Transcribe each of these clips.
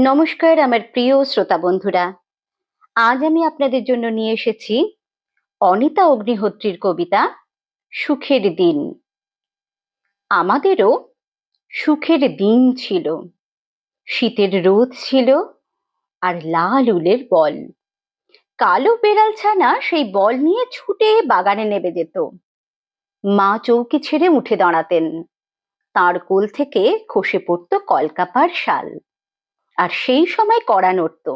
নমস্কার আমার প্রিয় শ্রোতা বন্ধুরা। আজ আমি আপনাদের জন্য নিয়ে এসেছি অনিতা অগ্নিহোত্রীর কবিতা সুখের দিন। আমাদেরও সুখের দিন ছিল। শীতের রোদ ছিল আর লাল উলের বল। কালো বেড়াল ছানা সেই বল নিয়ে ছুটে বাগানে নেবে যেত। মা চৌকি ছেড়ে উঠে দাঁড়াতেন। তার কোল থেকে খসে পড়তো কলকাপার শাল। আর সেই সময় কড়া নড়ত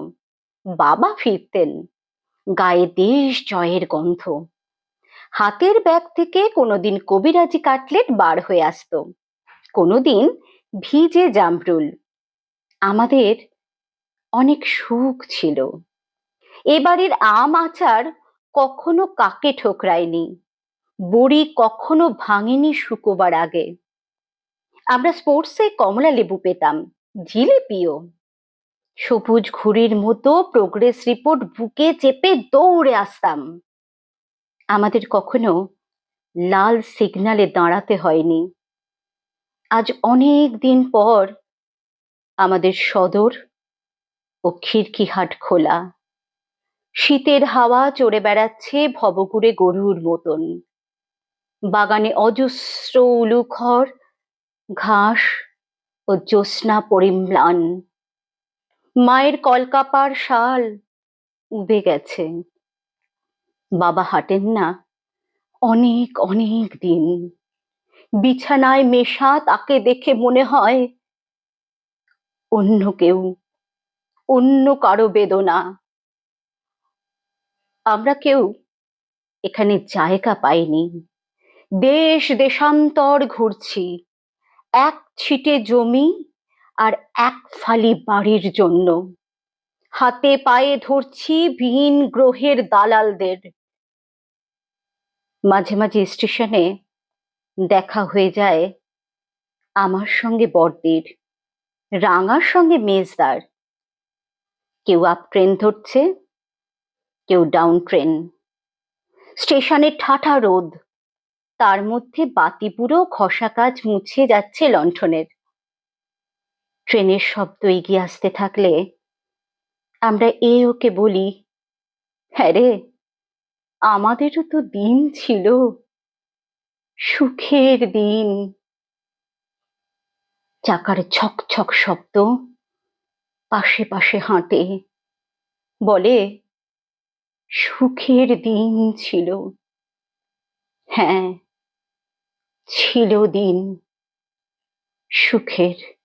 বাবা ফিরতেন। গায়ে দেশ জয়ের গন্ধ। হাতের ব্যাগ থেকে কোনোদিন কবিরাজি কাটলেট বার হয়ে আসতো। কোনোদিন ভিজে জামরুল। আমাদের অনেক সুখ ছিল। এবারের আম আচার কখনো কাকে ঠোকরায়নি। বড়ি কখনো ভাঙেনি শুকোবার আগে। আমরা স্পোর্টসে কমলা লেবু পেতাম। জিলেপিও সবুজ ঘুড়ির মতো প্রোগ্রেস রিপোর্ট বুকে চেপে দৌড়ে আসতাম। আমাদের কখনো লাল সিগনালে দাঁড়াতে হয়নি। আজ অনেক দিন পর আমাদের সদর ও খিড়কিহাট খোলা। শীতের হাওয়া চড়ে বেড়াচ্ছে ভবঘুরে গরুর মতন। বাগানে অজস্র উলুখর ঘাস ও জ্যোৎস্না পরিম্লান। মায়ের কলকাপার শাল উবে গেছে। বাবা হাঁটেন না। অনেক অনেক দিন। বিছানায় মেশা তাকে দেখে মনে হয় অন্য কেউ, অন্য কারও বেদনা। আমরা কেউ এখানে জায়গা পাইনি। দেশ, দেশান্তর ঘুরছি। এক ছিটে জমি আর এক ফালি বাড়ির জন্য। হাতে পায়ে ধরছি ভিন গ্রহের দালালদের। মাঝে মাঝে স্টেশনে দেখা হয়ে যায় আমার সঙ্গে বড়দির রাঙার সঙ্গে মেজদার। কেউ আপ ট্রেন ধরছে, কেউ ডাউন ট্রেন। স্টেশনে ঠাঠা রোদ, তার মধ্যে বাতি পুরো ঘষা কাজ মুছে যাচ্ছে লণ্ঠনের। ট্রেনের শব্দ এগিয়ে আসতে থাকলে আমরা এ ওকে বলি হ্যাঁ রে, আমাদেরও তো দিন ছিল, সুখের দিন। চাকার ছক ছক শব্দ পাশে পাশে হাঁটে, বলে, সুখের দিন ছিল। হ্যাঁ ছিল দিন, সুখের।